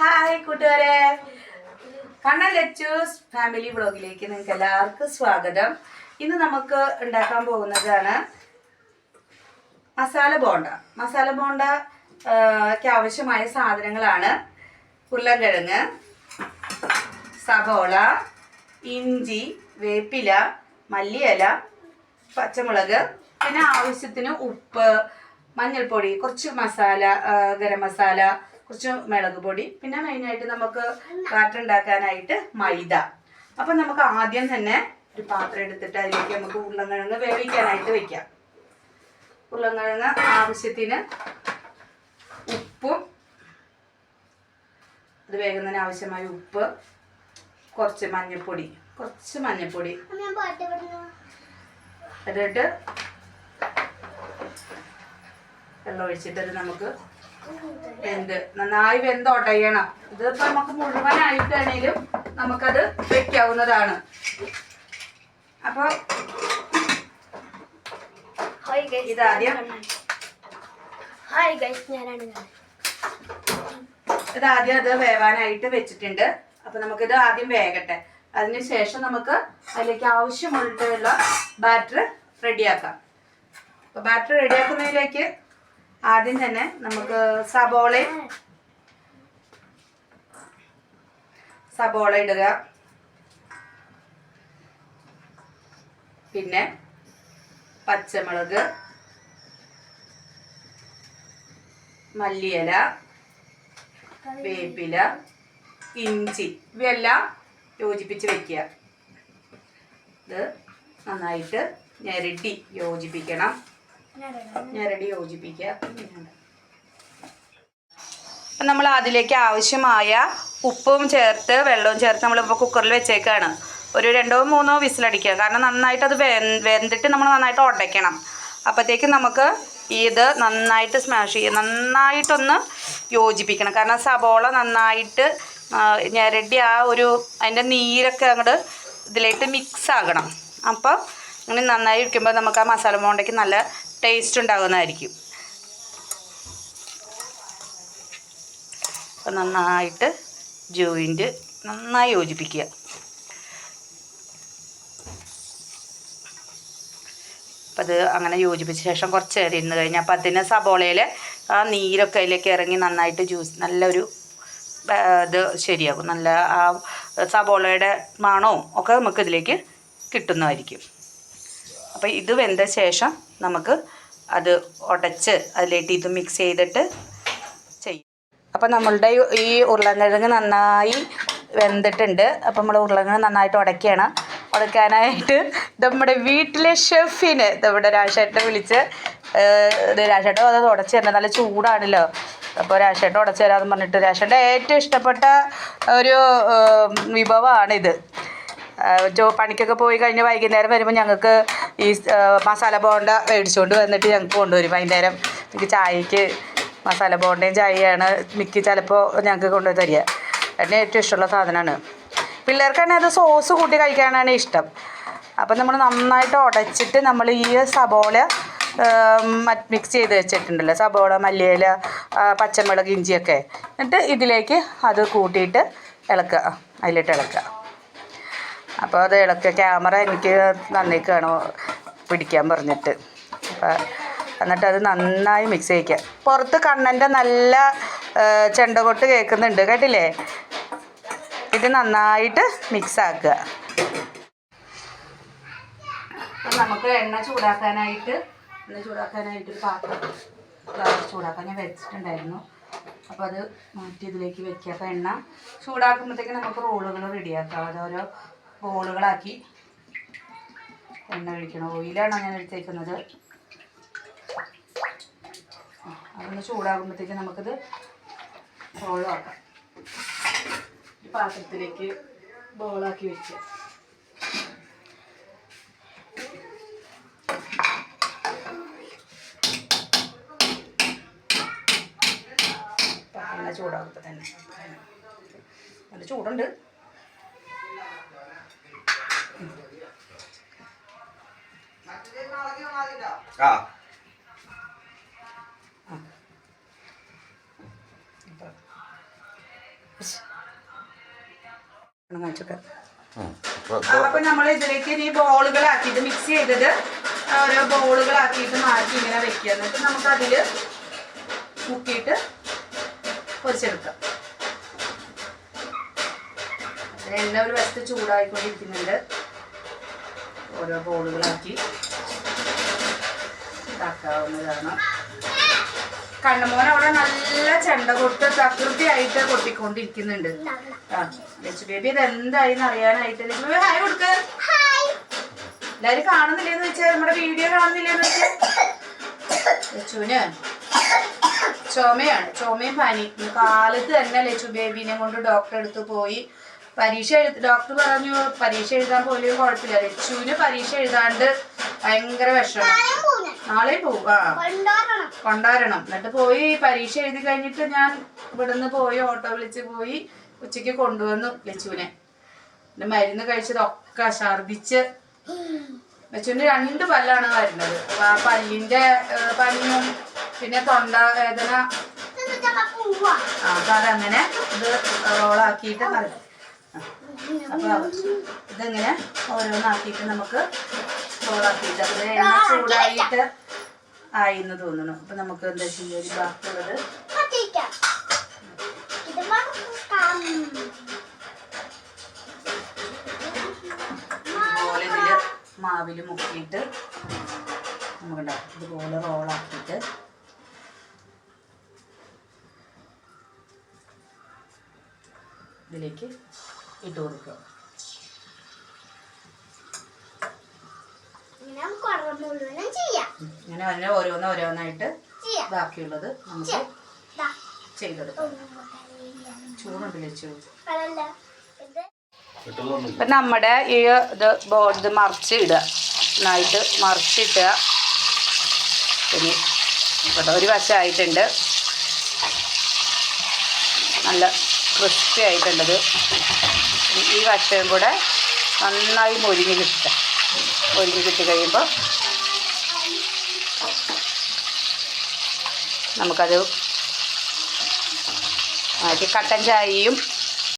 Hi കൂട്ടുകാരെ. Kannan Lachus family വ്ളോഗിലേക്ക് നിങ്ങൾക്ക് എല്ലാവർക്കും സ്വാഗതം. ഇന്ന് നമുക്ക് ഉണ്ടാക്കാൻ പോകുന്നതാണ് മസാല ബോണ്ട. മസാല ബോണ്ടയ്ക്ക് ആവശ്യമായ സാധനങ്ങളാണ്. ഉരുളൻകിഴങ്ങ് സബോള ഇഞ്ചി വേപ്പില മല്ലിയില പച്ചമുളക് പിന്നെ ആവശ്യത്തിന് ഉപ്പ് മഞ്ഞൾപ്പൊടി കുറച്ച് മസാല ഗരം മസാല കുറച്ച് മുളക് പൊടി പിന്നെ മെയിനായിട്ട് നമുക്ക് ബാറ്റർ ഉണ്ടാക്കാനായിട്ട് മൈദ. അപ്പം നമുക്ക് ആദ്യം തന്നെ ഒരു പാത്രം എടുത്തിട്ട് അതിലേക്ക് നമുക്ക് ഉരുളൻകിഴങ്ങ് വേവിക്കാനായിട്ട് വെക്കാം. ഉരുളൻകിഴങ്ങ് ആവശ്യത്തിന് ഉപ്പും അത് വേകുന്നതിന് ആവശ്യമായ ഉപ്പ് കുറച്ച് മഞ്ഞൾപ്പൊടി കുറച്ച് മഞ്ഞൾപ്പൊടി എന്നിട്ട് വെള്ളം ഒഴിച്ചിട്ടത് നമുക്ക് വെന്ത്. നന്നായി വെന്തോട്ടയണം ഇതിപ്പോ നമുക്ക് മുഴുവനായിട്ടാണേലും നമുക്കത് വെക്കാവുന്നതാണ്. അപ്പോൾ ഇതാദ്യം ഇതാദ്യം അത് വേവാനായിട്ട് വെച്ചിട്ടുണ്ട്. അപ്പൊ നമുക്കിത് ആദ്യം വേകട്ടെ. അതിനുശേഷം നമുക്ക് അതിലേക്ക് ആവശ്യമുള്ള ബാറ്റർ റെഡിയാക്കാം. അപ്പൊ ബാറ്റർ റെഡിയാക്കുന്നതിലേക്ക് ആദ്യം തന്നെ നമുക്ക് സബോളയും സബോള ഇടുക. പിന്നെ പച്ചമുളക് മല്ലിയില വേപ്പില ഇഞ്ചി ഇവയെല്ലാം യോജിപ്പിച്ച് വെക്കുക. ഇത് നന്നായിട്ട് ഞെരട്ടി യോജിപ്പിക്കണം. ഞെരടി യോജിപ്പിക്കുക അപ്പം നമ്മൾ അതിലേക്ക് ആവശ്യമായ ഉപ്പും ചേർത്ത് വെള്ളവും ചേർത്ത് നമ്മളിപ്പോൾ കുക്കറിൽ വെച്ചേക്കാണ്. ഒരു രണ്ടോ മൂന്നോ വിസിലടിക്കുക. കാരണം നന്നായിട്ട് അത് വെന്തിട്ട് നമ്മൾ നന്നായിട്ട് ഉടയ്ക്കണം അപ്പോഴത്തേക്ക് നമുക്ക് ഇത് നന്നായിട്ട് സ്മാഷ് ചെയ്യുക നന്നായിട്ടൊന്ന് യോജിപ്പിക്കണം. കാരണം സബോള നന്നായിട്ട് ഞരടി ആ ഒരു അതിന്റെ നീരൊക്കെ അങ്ങോട്ട് ഇതിലേക്ക് മിക്സ് ആകണം. അപ്പോൾ ഇങ്ങനെ നന്നായി ഇരിക്കുമ്പോൾ നമുക്ക് ആ മസാല ബോണ്ടയ്ക്ക് നല്ല ടേസ്റ്റ് ഉണ്ടാകുന്നതായിരിക്കും. അപ്പം നന്നായിട്ട് ജോയിന്റ് നന്നായി യോജിപ്പിക്കുക. അപ്പം അത് അങ്ങനെ യോജിപ്പിച്ച ശേഷം കുറച്ച് നേരം ഇരുന്ന് കഴിഞ്ഞാൽ അപ്പം അതിന് സബോളയിൽ ആ നീരൊക്കെ അതിലേക്ക് ഇറങ്ങി നന്നായിട്ട് ജ്യൂസ് നല്ലൊരു ഇത് ശരിയാകും. നല്ല ആ സബോളയുടെ മണവും ഒക്കെ നമുക്ക് ഇതിലേക്ക് കിട്ടുന്നതായിരിക്കും. അപ്പോൾ ഇത് വെന്ത ശേഷം നമുക്ക് അത് ഉടച്ച് അതിലേക്ക് ഇത് മിക്സ് ചെയ്തിട്ട് ചെയ്യും. അപ്പോൾ നമ്മളുടെ ഈ- ഉരുളക്കിഴങ്ങ് നന്നായി വെന്തിട്ടുണ്ട്. അപ്പോൾ നമ്മൾ ഉരുളക്കിഴങ്ങ് നന്നായിട്ട് ഉടയ്ക്കുകയാണ് ഉടയ്ക്കാനായിട്ട് നമ്മുടെ വീട്ടിലെ ഷെഫിന് നമ്മുടെ രാജേട്ടനെ വിളിച്ച് രാജേട്ടൻ അത് ഉടച്ച് തരണം. നല്ല ചൂടാണല്ലോ. അപ്പോൾ രാജേട്ടൻ ഉടച്ച് തരാമെന്ന് പറഞ്ഞിട്ട് രാജേട്ടന്റെ ഏറ്റവും ഇഷ്ടപ്പെട്ട ഒരു വിഭവമാണിത്. ജോ പണിക്കൊക്കെ പോയി കഴിഞ്ഞ് വൈകുന്നേരം വരുമ്പോൾ ഞങ്ങൾക്ക് ഈ മസാല ബോണ്ട മേടിച്ചുകൊണ്ട് വന്നിട്ട് ഞങ്ങൾക്ക് കൊണ്ടുവരും. വൈകുന്നേരം എനിക്ക് ചായക്ക് മസാല ബോണ്ടയും ചായയാണ് മിക്ക ചിലപ്പോൾ ഞങ്ങൾക്ക് കൊണ്ടുപോയി തരിക. എന്നെ ഏറ്റവും ഇഷ്ടമുള്ള സാധനമാണ് പിള്ളേർക്കാണെങ്കിൽ അത് സോസ് കൂട്ടി കഴിക്കാനാണ് ഇഷ്ടം. അപ്പം നമ്മൾ നന്നായിട്ട് ഉടച്ചിട്ട് നമ്മൾ ഈ സബോള മിക്സ് ചെയ്ത് വെച്ചിട്ടുണ്ടല്ലോ. സബോള മല്ലിയില പച്ചമുളക് ഇഞ്ചിയൊക്കെ. എന്നിട്ട് ഇതിലേക്ക് അത് കൂട്ടിയിട്ട് ഇളക്കുക അതിലിട്ട് ഇളക്കുക അപ്പോൾ അത് ഇളക്ക് ക്യാമറ എനിക്ക് നന്നേക്കാണ് പിടിക്കാൻ പറഞ്ഞിട്ട്. അപ്പോൾ എന്നിട്ട് അത് നന്നായി മിക്സ് ചെയ്യിക്കുക പുറത്ത് കണ്ണന്റെ നല്ല ചെണ്ടകൊട്ട് കേൾക്കുന്നുണ്ട് കേട്ടില്ലേ? ഇത് നന്നായിട്ട് മിക്സ് ആക്കുക. നമുക്ക് എണ്ണ ചൂടാക്കാനായിട്ട് എണ്ണ ചൂടാക്കാനായിട്ട് ഒരു പാത്രം ചൂടാക്കാൻ ഞാൻ വെച്ചിട്ടുണ്ടായിരുന്നു. അപ്പോൾ അത് മാറ്റി ഇതിലേക്ക് വെക്കുക. അപ്പോൾ എണ്ണ ചൂടാക്കുമ്പോഴത്തേക്ക് നമുക്ക് റോളുകൾ റെഡിയാക്കാം അതോരോ റോളുകളാക്കി എണ്ണ ഒഴിക്കണം. ഓയിലാണ് ഞാൻ എടുത്തേക്കുന്നത്. അതൊന്ന് ചൂടാകുമ്പോഴത്തേക്ക് നമുക്കിത് ബോളാക്കാം പാത്രത്തിലേക്ക് ബോളാക്കി വെച്ച് എണ്ണ ചൂടാകുമ്പോൾ തന്നെ. നല്ല ചൂടുണ്ട്. ആ. അപ്പം നമ്മൾ ഇതിലേക്ക് ഇനി ബോളുകളാക്കിയിട്ട് മിക്സ് ചെയ്തത് ഓരോ ബോളുകളാക്കിയിട്ട് മാറ്റി ഇങ്ങനെ വെക്കുക. എന്നിട്ട് നമുക്ക് അതിൽ മുക്കിയിട്ട് പൊരിച്ചെടുക്കാം. എണ്ണ ഒരു വശത്ത് ചൂടായിക്കൊണ്ടിരിക്കുന്നുണ്ട്. ഓരോ ബോളുകളാക്കി ഇതാക്കാവുന്നതാണ്. കണ്ണമോൻ അവിടെ നല്ല ചെണ്ട കൊട്ട് പ്രകൃതിയായിട്ട് കൊട്ടിക്കൊണ്ടിരിക്കുന്നുണ്ട്. ആ ലച്ചു ബേബി ഇത് എന്തായിന്ന് അറിയാനായിട്ട് ലച്ചു ബേബി ഹായ് കൊടുക്ക. എല്ലാരും കാണുന്നില്ലെന്ന് വെച്ചാൽ നമ്മുടെ വീഡിയോ കാണുന്നില്ലെന്ന് വെച്ചാൽ ലച്ചുവിന്? ചുമയാണ് ചുമയും പനി. കാലത്ത് തന്നെ ലച്ചു ബേബിനെ കൊണ്ട് ഡോക്ടറെ അടുത്ത് പോയി പരീക്ഷ എഴുതി ഡോക്ടർ പറഞ്ഞു പരീക്ഷ എഴുതാൻ പോലും കുഴപ്പമില്ല. രച്ചുവിന് പരീക്ഷ എഴുതാണ്ട് ഭയങ്കര വിഷമം. നാളെ പോവും ആ. കൊണ്ടുവരണം എന്നിട്ട് പോയി പരീക്ഷ എഴുതി കഴിഞ്ഞിട്ട് ഞാൻ ഇവിടുന്ന് പോയി ഓട്ടോ വിളിച്ച് പോയി ഉച്ചയ്ക്ക് കൊണ്ടുവന്നു ലച്ചുവിനെ മരുന്ന് കഴിച്ചതൊക്കെ ഛർദിച്ച്. ലച്ചുവിന് രണ്ട് പല്ലാണ് വരുന്നത്. അപ്പൊ ആ പല്ലിന്റെ പല്ലും പനിയും പിന്നെ തൊണ്ട വേദന. ആ അപ്പൊ അതങ്ങനെ ഇത് റോളാക്കിയിട്ട് നല്ല അപ്പൊ ഇതിങ്ങനെ ഓരോന്നാക്കിയിട്ട് നമുക്ക് റോളാക്കിയിട്ട് അതിന് എണ്ണ ചൂടായിട്ട് ആയി എന്ന് തോന്നുന്നു. അപ്പൊ നമുക്ക് എന്താ ചെയ്യുക ഒരു ബാക്കിയുള്ളത് ഇതുപോലെ മാവിൽ മുക്കിയിട്ട് നമുക്ക് ഉണ്ടാക്കാം ഇതുപോലെ റോളാക്കിയിട്ട് ഇതിലേക്ക് ഇട്ട് കൊടുക്കുക. ഇങ്ങനെ തന്നെ ഓരോന്ന് ഓരോന്നായിട്ട് ചെയ്യാം. ബാക്കിയുള്ളത് നമുക്ക്. ചെയ്തെടുക്കാം. ഇപ്പം നമ്മുടെ ഈ ഇത് ബോർഡ് മറിച്ചിടുക മറിച്ച് ഇടുക. നന്നായിട്ട് മറിച്ചിട്ടുക. പിന്നെ ഇവിടെ ഒരു വശമായിട്ടുണ്ട് നല്ല ക്രിസ്പി ആയിട്ടുണ്ടത് ഇനി ഈ വശവും കൂടെ നന്നായി മൊരിഞ്ഞ് കിട്ടുക. മൊരിഞ്ഞ് കിട്ടി കഴിയുമ്പോൾ നമുക്കത് മാറ്റി കട്ടൻ ചായയും